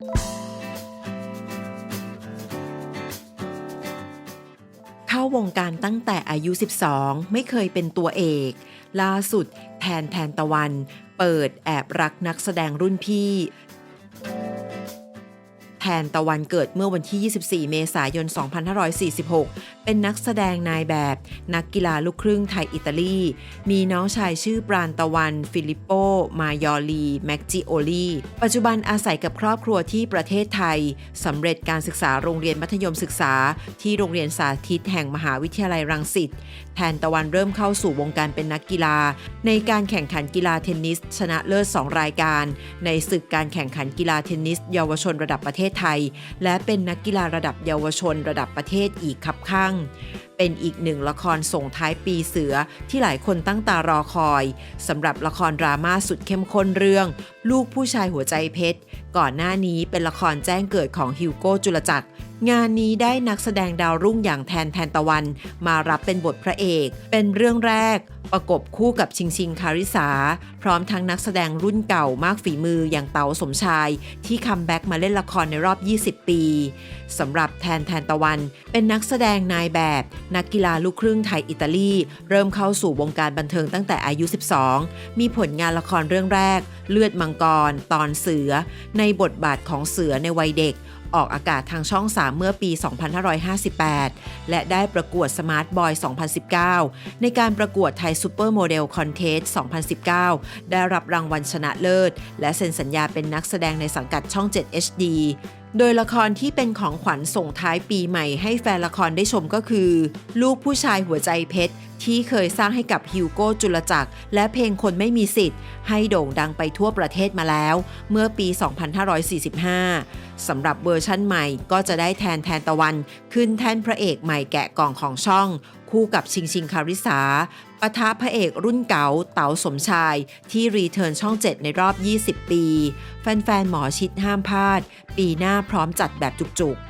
เข้าวงการตั้งแต่อายุ 12 ไม่เคยเป็นตัวเอก ล่าสุดแทนแทนตะวัน เปิดแอบรักนักแสดงรุ่นพี่ แทนตะวันเกิดเมื่อวันที่ 24 เมษายน 2546 เป็นนักแสดงนายแบบ นักกีฬาลูกครึ่งไทยอิตาลี มีน้องชายชื่อปราณตะวัน ฟิลิปโป มายอลี แม็กจิโอลี ปัจจุบันอาศัยกับครอบครัวที่ประเทศไทย สำเร็จการศึกษาโรงเรียนมัธยมศึกษา ที่โรงเรียนสาธิตแห่งมหาวิทยาลัยรังสิต แทนตะวันเริ่มเข้าสู่วงการเป็นนักกีฬา ในการแข่งขันกีฬาเทนนิส ชนะเลิศ 2 รายการ ในศึกการแข่งขันกีฬาเทนนิส เยาวชนระดับประเทศไทย และเป็นนักกีฬาระดับเยาวชนระดับประเทศอีกคับข้าง เป็นอีกหนึ่งละครส่งท้ายปีเสือที่หลายคนตั้งตารอคอยสำหรับละครดราม่าสุดเข้มข้นเรื่อง ลูกผู้ชายหัวใจเพชร ก่อนหน้านี้เป็นละครแจ้งเกิดของฮิวโก้จุลจักร งานนี้ได้นักแสดงดาวรุ่งอย่างแทนแทนตะวัน มารับเป็นบทพระเอก เป็นเรื่องแรก ประกบคู่กับชิงชิงคาริสา พร้อมทั้งนักแสดงรุ่นเก่ามากฝีมืออย่างเต๋าสมชาย ที่คัมแบ็กมาเล่นละครในรอบ 20 ปีสำหรับแทนแทนตะวัน เป็นนักแสดงนายแบบนักกีฬาลูกครึ่งไทยอิตาลี เริ่มเข้าสู่วงการบันเทิงตั้งแต่อายุ 12 มีผลงานละครเรื่องแรก เลือดมังกร ตอนเสือ ในบทบาทของเสือในวัยเด็ก ออกอากาศทางช่อง 3 เมื่อปี 2558 และได้ประกวด Smart Boy 2019 ในการประกวดไทยซูเปอร์โมเดลคอนเทสต์2019 ได้รับรางวัลชนะเลิศ และเซ็นสัญญาเป็นนักแสดงในสังกัดช่อง 7 HD โดยละครที่เป็นของขวัญส่งท้ายปีใหม่ให้แฟนละครได้ชมก็คือ ลูกผู้ชายหัวใจเพชร ที่เคยสร้างให้กับฮิวโก้จุลจักร และเพลงคนไม่มีสิทธิ์ ให้โด่งดังไปทั่วประเทศมาแล้ว เมื่อปี 2545 สำหรับเวอร์ชั่นใหม่ก็จะได้แทนแทนตะวัน ขึ้นแท่นพระเอกใหม่แกะกล่องของช่อง คู่กับชิงชิงคาริสาปะทะพระเอกรุ่นเก๋าเต๋าสมชาย ที่รีเทิร์นช่อง 7 ในรอบ 20 ปี แฟนๆ หมอชิดห้ามพลาด ปีหน้าพร้อมจัดแบบจุกๆ